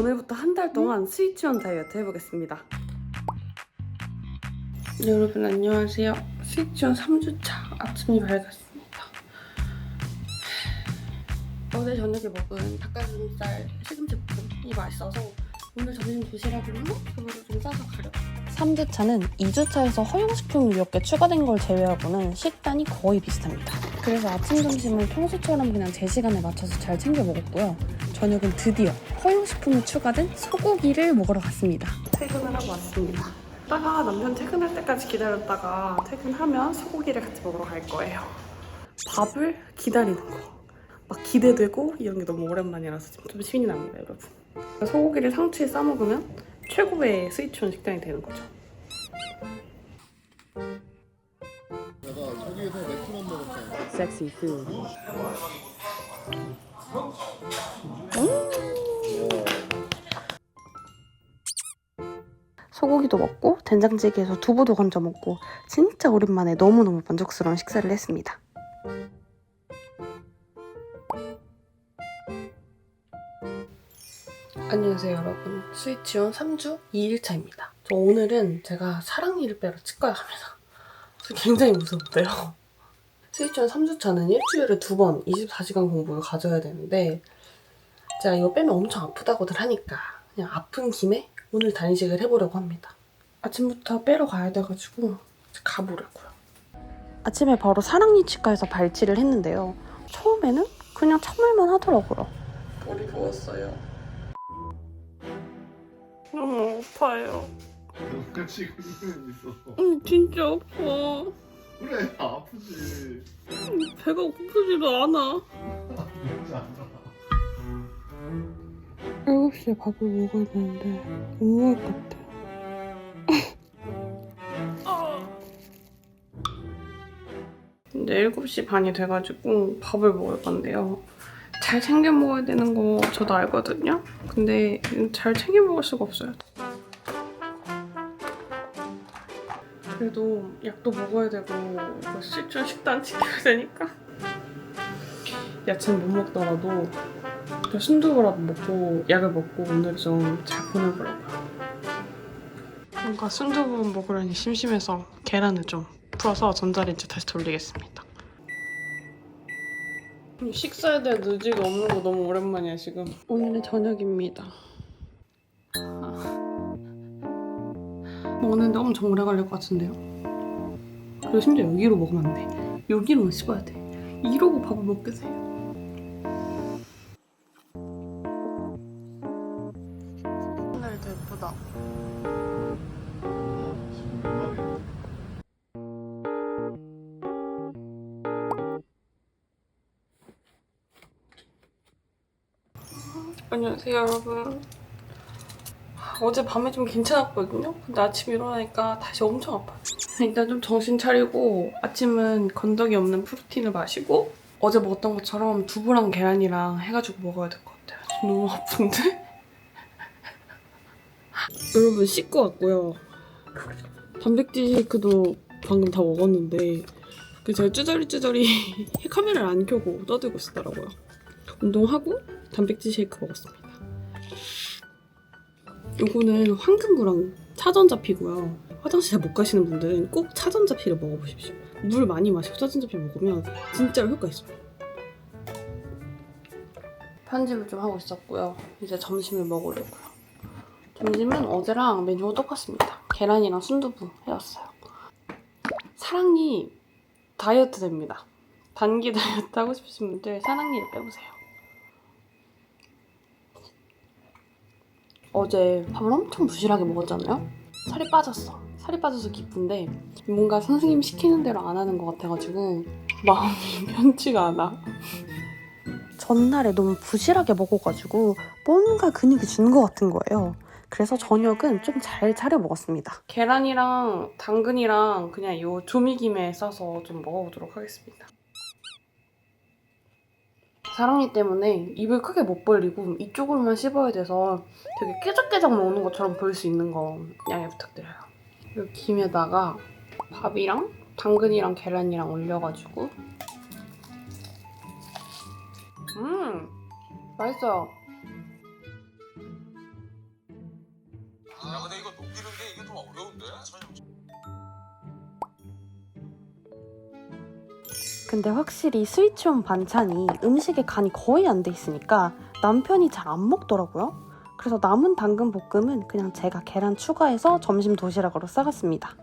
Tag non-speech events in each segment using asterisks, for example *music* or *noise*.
오늘부터 한 달 동안 스위치온 다이어트 해보겠습니다. 네, 여러분 안녕하세요. 스위치온 3주차 아침이 밝았습니다. 어제 저녁에 먹은 닭가슴살 시금치 볶음이 맛있어서 오늘 점심 도시락으로 그거를 좀 싸서 가려고 3주차는 2주차에서 허용식품이 몇개 추가된 걸 제외하고는 식단이 거의 비슷합니다. 그래서 아침, 점심을 평소처럼 그냥 제 시간에 맞춰서 잘 챙겨 먹었고요. 저녁은 드디어 허용식품이 추가된 소고기를 먹으러 갔습니다. 퇴근을 하고 왔습니다. 이따가 남편 퇴근할 때까지 기다렸다가 퇴근하면 소고기를 같이 먹으러 갈 거예요. 밥을 기다리는 거. 막 기대되고 이런 게 너무 오랜만이라서 지금 좀 신이 납니다, 여러분. 소고기를 상추에 싸 먹으면 최고의 스위치온 식단이 되는 거죠. 내가 저기에서 맥주만 먹었잖아. 섹시 푸드. 소고기도 먹고 된장찌개에서 두부도 건져 먹고 진짜 오랜만에 너무너무 만족스러운 식사를 했습니다. 안녕하세요 여러분. 스위치온 3주 2일차입니다. 저 오늘은 제가 사랑니를 빼러 치과에 갑니다. 굉장히 무섭대요 스위치온 3주차는 일주일에 두 번 24시간 공부를 가져야 되는데 제가 이거 빼면 엄청 아프다고들 하니까 그냥 아픈 김에 오늘 단식을 해보려고 합니다. 아침부터 빼러 가야 돼가지고 가보려고요. 아침에 바로 사랑니 치과에서 발치를 했는데요. 처음에는 그냥 참을만 하더라고요. 머리 부었어요. 너무 아파요. 똑같이 그리고 있었어. 응 진짜 아파 그래 아프지. 배가 고프지도 않아 알아. 7시에 밥을 먹어야 되는데 너무 아깝다 이제 7시 반이 돼가지고 밥을 먹을 건데요 잘 챙겨 먹어야 되는 거 저도 알거든요 근데 잘 챙겨 먹을 수가 없어요 그래도 약도 먹어야 되고 뭐 실전 식단 지켜야 되니까 야채는 못 먹더라도 저 순두부라도 먹고 약을 먹고 오늘 좀 잘 보내보려고요. 뭔가 순두부 먹으려니 심심해서 계란을 좀 풀어서 전자레인지 다시 돌리겠습니다. 식사에 대한 의지가 없는 거 너무 오랜만이야 지금. 오늘의 저녁입니다. 먹는데 엄청 오래 걸릴 것 같은데요. 그리고 심지어 여기로 먹으면 안 돼. 여기로만 씹어야 돼. 이러고 밥을 먹겠어요. 하늘도 예쁘다. 안녕하세요 여러분. 어제 밤에 좀 괜찮았거든요. 근데 아침 일어나니까 다시 엄청 아파요. 일단 좀 정신 차리고 아침은 건더기 없는 프로틴을 마시고 어제 먹었던 것처럼 두부랑 계란이랑 해가지고 먹어야 될 것 같아요. 너무 아픈데? *laughs* 여러분 씻고 왔고요. 단백질 쉐이크도 방금 다 먹었는데 그 제가 쭈저리쭈저리 *laughs* 카메라를 안 켜고 떠들고 있었더라고요. 운동하고 단백질 쉐이크 먹었습니다. 요거는 황금구랑 차전자피고요. 화장실 잘 못 가시는 분들은 꼭 차전자피를 먹어보십시오. 물 많이 마시고 차전자피 먹으면 진짜로 효과 있어요. 편집을 좀 하고 있었고요. 이제 점심을 먹으려고요. 점심은 어제랑 메뉴가 똑같습니다. 계란이랑 순두부 해왔어요. 사랑니 다이어트 됩니다. 단기 *laughs* 다이어트 하고 싶으신 분들 사랑니를 빼보세요. 어제 밥을 엄청 부실하게 먹었잖아요? 살이 빠졌어. 살이 빠져서 기쁜데 뭔가 선생님 시키는 대로 안 하는 것 같아가지고 마음이 *laughs* 편치가 않아. 전날에 너무 부실하게 먹어가지고 뭔가 근육이 준 것 같은 거예요. 그래서 저녁은 좀 잘 차려 먹었습니다. 계란이랑 당근이랑 그냥 요 조미김에 싸서 좀 먹어보도록 하겠습니다. 사랑니 때문에 입을 크게 못 벌리고 이쪽으로만 씹어야 돼서 되게 깨작깨작 먹는 것처럼 보일 수 있는 거 양해 부탁드려요. 이 김에다가 밥이랑 당근이랑 계란이랑 올려가지고 음 맛있어요. 야 근데 이거 녹이는 게 이게 좀 어려운데? 근데 확실히 스위치온 반찬이 음식에 간이 거의 안 돼 있으니까 남편이 잘 안 먹더라고요. 그래서 남은 당근 볶음은 그냥 제가 계란 추가해서 점심 도시락으로 싸갔습니다.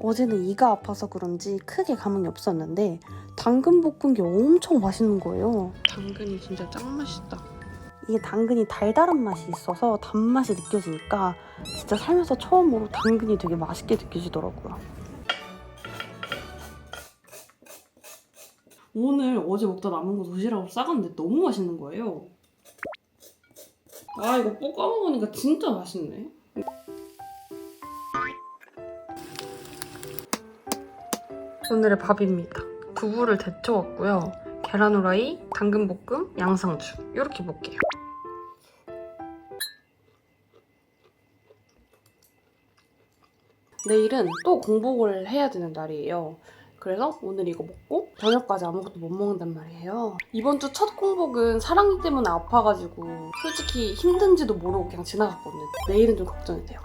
어제는 이가 아파서 그런지 크게 감흥이 없었는데 당근 볶은 게 엄청 맛있는 거예요. 당근이 진짜 짱 맛있다. 이게 당근이 달달한 맛이 있어서 단맛이 느껴지니까 진짜 살면서 처음으로 당근이 되게 맛있게 느껴지더라고요. 오늘 어제 먹다 남은 거 도시락으로 싸갔는데 너무 맛있는 거예요. 아 이거 볶아 먹으니까 진짜 맛있네. 오늘의 밥입니다. 두부를 데쳐왔고요. 계란 후라이, 당근 볶음, 양상추 이렇게 먹게요. 내일은 또 공복을 해야 되는 날이에요. 그래서 오늘 이거 먹고 저녁까지 아무것도 못 먹는단 말이에요. 이번 주 첫 공복은 사랑니 때문에 아파가지고 솔직히 힘든지도 모르고 그냥 지나갔거든요. 내일은 좀 걱정이 돼요.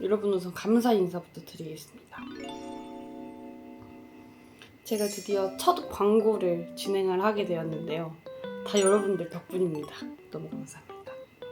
여러분 우선 감사 인사부터 드리겠습니다. 제가 드디어 첫 광고를 진행을 하게 되었는데요. 다 여러분들 덕분입니다. 너무 감사합니다.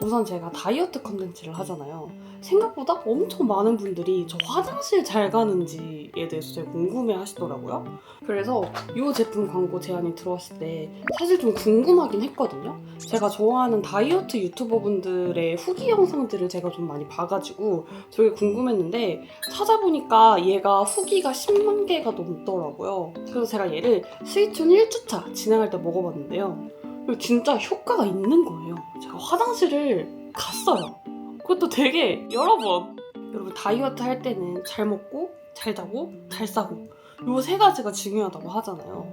우선 제가 다이어트 컨텐츠를 하잖아요. 생각보다 엄청 많은 분들이 저 화장실 잘 가는지에 대해서 되게 궁금해 하시더라고요. 그래서 이 제품 광고 제안이 들어왔을 때 사실 좀 궁금하긴 했거든요. 제가 좋아하는 다이어트 유튜버분들의 후기 영상들을 제가 좀 많이 봐가지고 되게 궁금했는데 찾아보니까 얘가 후기가 10만 개가 넘더라고요. 그래서 제가 얘를 스위촌 1주차 진행할 때 먹어봤는데요. 진짜 효과가 있는 거예요. 제가 화장실을 갔어요. 그것도 되게 여러 번. 여러분 다이어트 할 때는 잘 먹고 잘 자고 잘 싸고 요 세 가지가 중요하다고 하잖아요.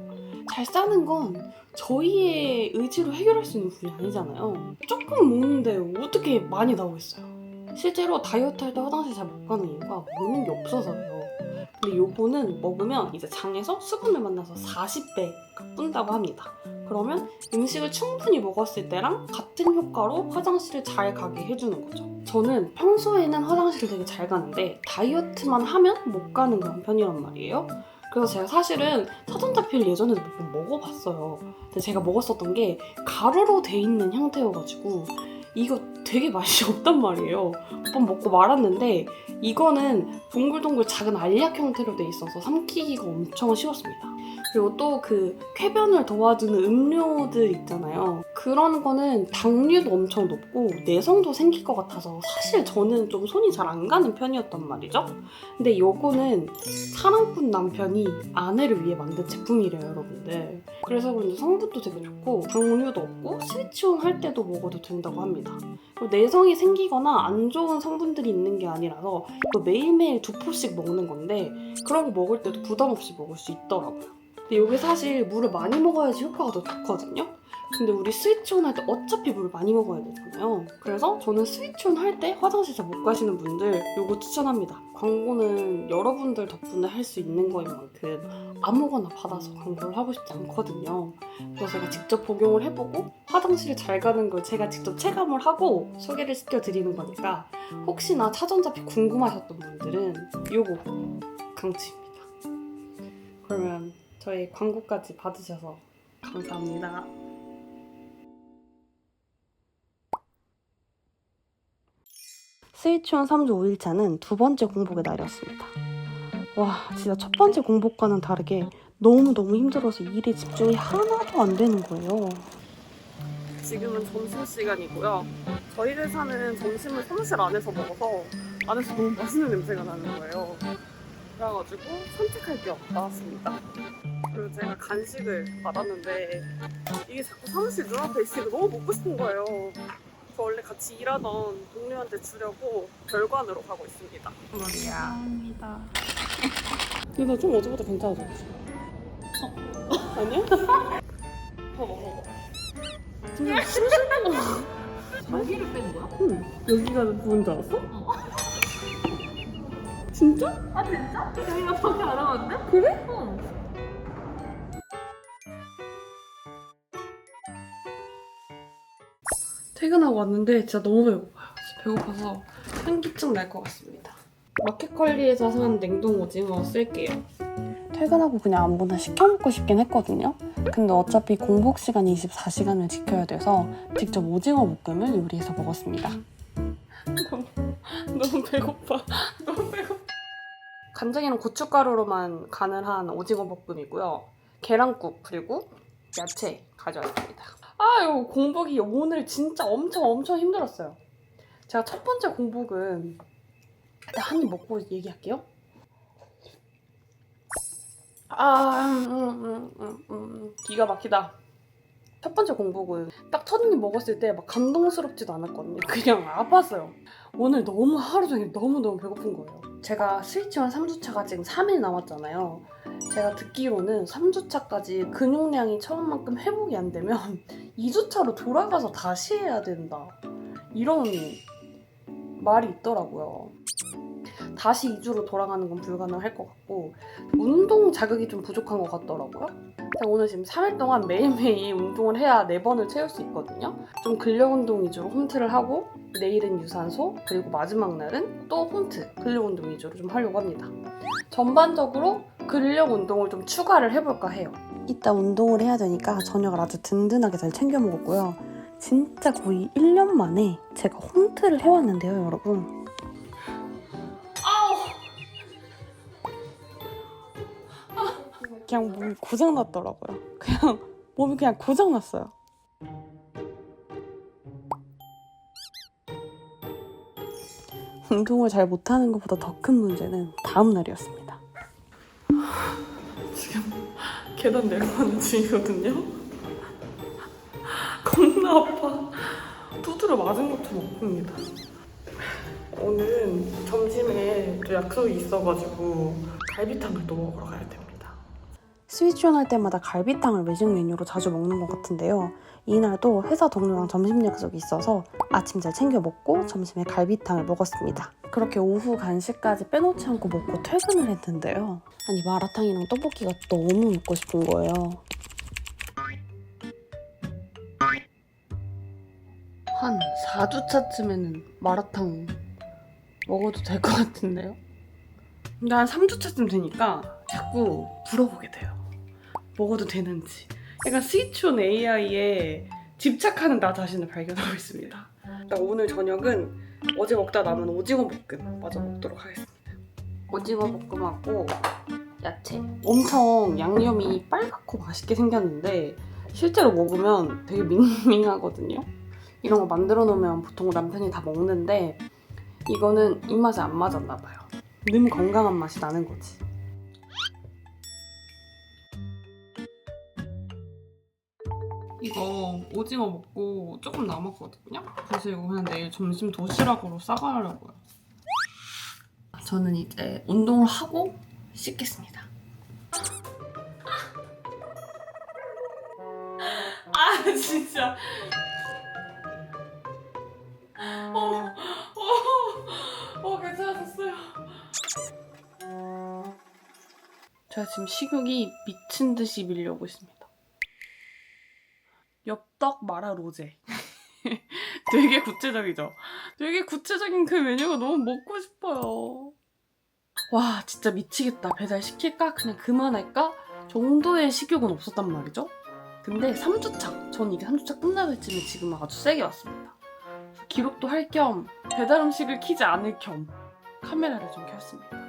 잘 싸는 건 저희의 의지로 해결할 수 있는 분이 아니잖아요. 조금 먹는데 어떻게 많이 나오겠어요. 실제로 다이어트 할 때 화장실 잘 못 가는 이유가 먹는 게 없어서예요. 근데 요거는 먹으면 이제 장에서 수분을 만나서 40배 푼다고 합니다. 그러면 음식을 충분히 먹었을 때랑 같은 효과로 화장실을 잘 가게 해주는 거죠. 저는 평소에는 화장실을 되게 잘 가는데 다이어트만 하면 못 가는 그런 편이란 말이에요. 그래서 제가 사실은 사전자필 예전에도 몇 번 먹어봤어요. 근데 제가 먹었었던 게 가루로 돼 있는 형태여가지고 이거 되게 맛이 없단 말이에요. 몇 번 먹고 말았는데 이거는 동글동글 작은 알약 형태로 돼 있어서 삼키기가 엄청 쉬웠습니다. 그리고 또 그 쾌변을 도와주는 음료들 있잖아요. 그런 거는 당류도 엄청 높고 내성도 생길 것 같아서 사실 저는 좀 손이 잘 안 가는 편이었단 말이죠. 근데 요거는 사랑꾼 남편이 아내를 위해 만든 제품이래요, 여러분들. 그래서 그런지 성분도 되게 좋고 당류도 없고 스위치온 할 때도 먹어도 된다고 합니다. 내성이 생기거나 안 좋은 성분들이 있는 게 아니라서 매일매일 두 포씩 먹는 건데 그런 거 먹을 때도 부담 없이 먹을 수 있더라고요. 근데 이게 사실 물을 많이 먹어야지 효과가 더 좋거든요. 근데 우리 스위치온 할 때 어차피 물을 많이 먹어야 되잖아요. 그래서 저는 스위치온 할 때 화장실 잘못 가시는 분들 이거 추천합니다. 광고는 여러분들 덕분에 할 수 있는 거인 만큼 아무거나 받아서 광고를 하고 싶지 않거든요. 그래서 제가 직접 복용을 해보고 화장실을 잘 가는 걸 제가 직접 체감을 하고 소개를 시켜드리는 거니까 혹시나 차전자피 궁금하셨던 분들은 요거 강추입니다. 그러면 저희 광고까지 받으셔서 감사합니다. 스위치온 3주 5일차는 두 번째 공복의 날이었습니다. 와, 진짜 첫 번째 공복과는 다르게 너무너무 힘들어서 일에 집중이 하나도 안 되는 거예요. 지금은 점심시간이고요. 저희 회사는 점심을 사무실 안에서 먹어서 안에서 너무 맛있는 냄새가 나는 거예요. 그래가지고 산책할 겸 나왔습니다. 그리고 제가 간식을 받았는데 이게 자꾸 사무실 눈앞에 있으니까 너무 먹고 싶은 거예요. 저 원래 같이 일하던 동료한테 주려고 별관으로 가고 있습니다. 감사합니다. 근데 나 좀 어제보다 괜찮아졌지? 어? *laughs* 아니야? 봐봐 봐봐. 지금 심심한 여기를 뺀 거야? 응. 여기가 누군 줄 알았어? 진짜? 아 진짜? 여기가 밖에 안 나왔는데? 그래? 어. 퇴근하고 왔는데 진짜 너무 배고파요. 진짜 배고파서 현기증 날 것 같습니다. 마켓컬리에서 산 냉동 오징어 쓸게요. 퇴근하고 그냥 아무거나 시켜 먹고 싶긴 했거든요. 근데 어차피 공복 시간 24시간을 지켜야 돼서 직접 오징어 볶음을 요리해서 먹었습니다. *laughs* 너무, 너무 배고파. *laughs* 너무 배고파. 간장이랑 고춧가루로만 간을 한 오징어 볶음이고요. 계란국 그리고 야채 가져왔습니다. 아, 이거 공복이 오늘 진짜 엄청 엄청 힘들었어요. 제가 첫 번째 공복은 일단 한 입 먹고 얘기할게요. 아, 음, 음, 음, 음, 기가 막히다. 첫 번째 공복은 딱 첫 입 먹었을 때 막 감동스럽지도 않았거든요. 그냥 아팠어요. 오늘 너무 하루 종일 너무너무 배고픈 거예요. 제가 스위치원 3주차가 지금 3일 남았잖아요. 제가 듣기로는 3주차까지 근육량이 처음만큼 회복이 안 되면 *laughs* 2주차로 돌아가서 다시 해야 된다. 이런 말이 있더라고요. 다시 2주로 돌아가는 건 불가능할 것 같고 운동 자극이 좀 부족한 것 같더라고요. 제가 오늘 지금 3일 동안 매일매일 운동을 해야 4번을 채울 수 있거든요. 좀 근력 운동 위주로 홈트를 하고 내일은 유산소 그리고 마지막 날은 또 홈트 근력 운동 위주로 좀 하려고 합니다. 전반적으로 근력 운동을 좀 추가를 해볼까 해요. 이따 운동을 해야 되니까 저녁을 아주 든든하게 잘 챙겨 먹었고요. 진짜 거의 1년 만에 제가 홈트를 해왔는데요, 여러분. 그냥 몸이 고장났더라고요. 그냥 몸이 그냥 고장났어요. 운동을 잘 못하는 것보다 더 큰 문제는 다음 날이었습니다. 지금 계단 내려가는 중이거든요. 겁나 아파. 두드려 맞은 것도 없습니다. 오늘은 점심에 또 약속이 있어가지고 갈비탕을 또 먹으러 가야 됩니다. 스위치온 할 때마다 갈비탕을 외식 메뉴로 자주 먹는 것 같은데요. 이날도 회사 동료랑 점심 약속이 있어서 아침 잘 챙겨 먹고 점심에 갈비탕을 먹었습니다. 그렇게 오후 간식까지 빼놓지 않고 먹고 퇴근을 했는데요. 아니 마라탕이랑 떡볶이가 너무 먹고 싶은 거예요. 한 4주차쯤에는 마라탕 먹어도 될 것 같은데요? 근데 한 3주차쯤 되니까 자꾸 물어보게 돼요. 먹어도 되는지. 약간 스위치온 AI에 집착하는 나 자신을 발견하고 있습니다. 나 오늘 저녁은 어제 먹다 남은 오징어 볶음 마저 먹도록 하겠습니다. 오징어 볶음하고 야채. 엄청 양념이 빨갛고 맛있게 생겼는데 실제로 먹으면 되게 밍밍하거든요. 이런 거 만들어 놓으면 보통 남편이 다 먹는데 이거는 입맛에 안 맞았나 봐요. 너무 건강한 맛이 나는 거지. 이거 오징어 먹고 조금 남았거든요? 그래서 이거 그냥 내일 점심 도시락으로 싸가려고요. 저는 이제 운동을 하고 씻겠습니다. 아, 진짜. 지금 식욕이 미친 듯이 밀려오고 있습니다. 엽떡 마라 로제. *laughs* 되게 구체적이죠? 되게 구체적인 그 메뉴가 너무 먹고 싶어요. 와, 진짜 미치겠다. 배달 시킬까? 그냥 그만할까? 정도의 식욕은 없었단 말이죠. 근데 3주차. 전 이게 3주차 끝나갈 쯤에 지금 아주 세게 왔습니다. 기록도 할 겸 배달 음식을 키지 않을 겸 카메라를 좀 켰습니다.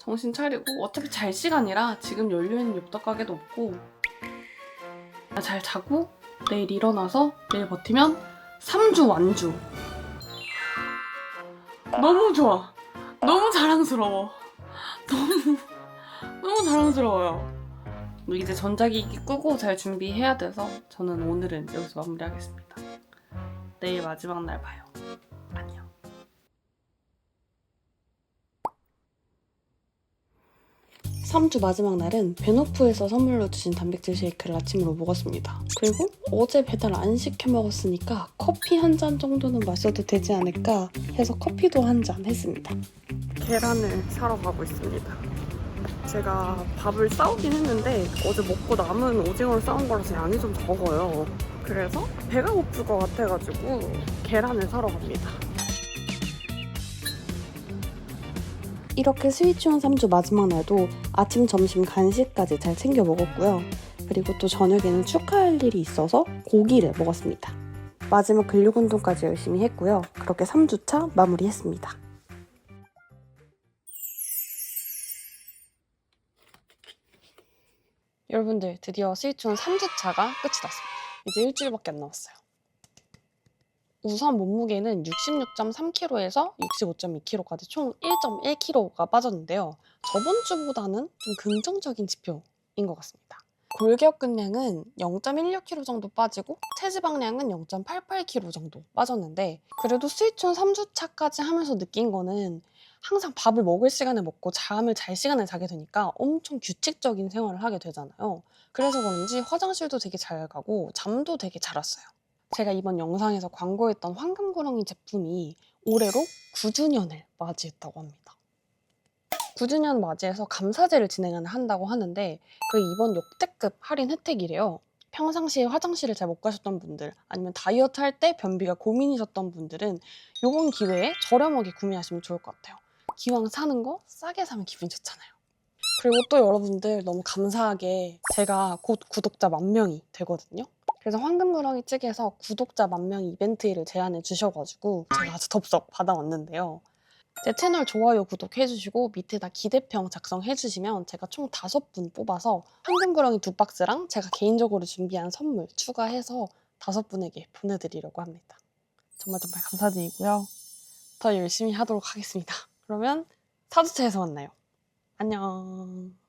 정신 차리고 어차피 잘 시간이라 지금 열려있는 엽떡 가게도 없고 아, 잘 자고 내일 일어나서 내일 버티면 3주 완주. 너무 좋아. 너무 자랑스러워. 너무 너무 자랑스러워요. 이제 전자기기 끄고 잘 준비해야 돼서 저는 오늘은 여기서 마무리하겠습니다. 내일 마지막 날 봐요. 3주 마지막 날은 베노프에서 선물로 주신 단백질 쉐이크를 아침으로 먹었습니다. 그리고 어제 배달 안 시켜 먹었으니까 커피 한 잔 정도는 마셔도 되지 않을까 해서 커피도 한 잔 했습니다. 계란을 사러 가고 있습니다. 제가 밥을 싸오긴 했는데 어제 먹고 남은 오징어를 싸온 거라서 양이 좀 적어요. 그래서 배가 고플 것 같아가지고 계란을 사러 갑니다. 이렇게 스위치원 3주 마지막 날도 아침, 점심, 간식까지 잘 챙겨 먹었고요. 그리고 또 저녁에는 축하할 일이 있어서 고기를 먹었습니다. 마지막 근력 운동까지 열심히 했고요. 그렇게 3주차 마무리했습니다. 여러분들 드디어 스위치원 3주차가 끝이 났습니다. 이제 일주일밖에 안 남았어요. 우선 몸무게는 66.3kg에서 65.2kg까지 총 1.1kg가 빠졌는데요. 저번 주보다는 좀 긍정적인 지표인 것 같습니다. 골격근량은 0.16kg 정도 빠지고 체지방량은 0.88kg 정도 빠졌는데 그래도 스위촌 3주차까지 하면서 느낀 거는 항상 밥을 먹을 시간에 먹고 잠을 잘 시간에 자게 되니까 엄청 규칙적인 생활을 하게 되잖아요. 그래서 그런지 화장실도 되게 잘 가고 잠도 되게 잘 왔어요. 제가 이번 영상에서 광고했던 황금구렁이 제품이 올해로 9주년을 맞이했다고 합니다. 9주년 맞이해서 감사제를 진행을 한다고 하는데 그 이번 역대급 할인 혜택이래요. 평상시에 화장실을 잘 못 가셨던 분들 아니면 다이어트 할 때 변비가 고민이셨던 분들은 이번 기회에 저렴하게 구매하시면 좋을 것 같아요. 기왕 사는 거 싸게 사면 기분이 좋잖아요. 그리고 또 여러분들 너무 감사하게 제가 곧 구독자 만 명이 되거든요. 그래서 황금구렁이 측에서 구독자 만 명 이벤트를 제안해 주셔가지고 제가 아주 덥석 받아왔는데요. 제 채널 좋아요, 구독해주시고 밑에다 기대평 작성해주시면 제가 총 다섯 분 뽑아서 황금구렁이 두 박스랑 제가 개인적으로 준비한 선물 추가해서 다섯 분에게 보내드리려고 합니다. 정말 정말 감사드리고요. 더 열심히 하도록 하겠습니다. 그러면 사주차에서 만나요. 안녕.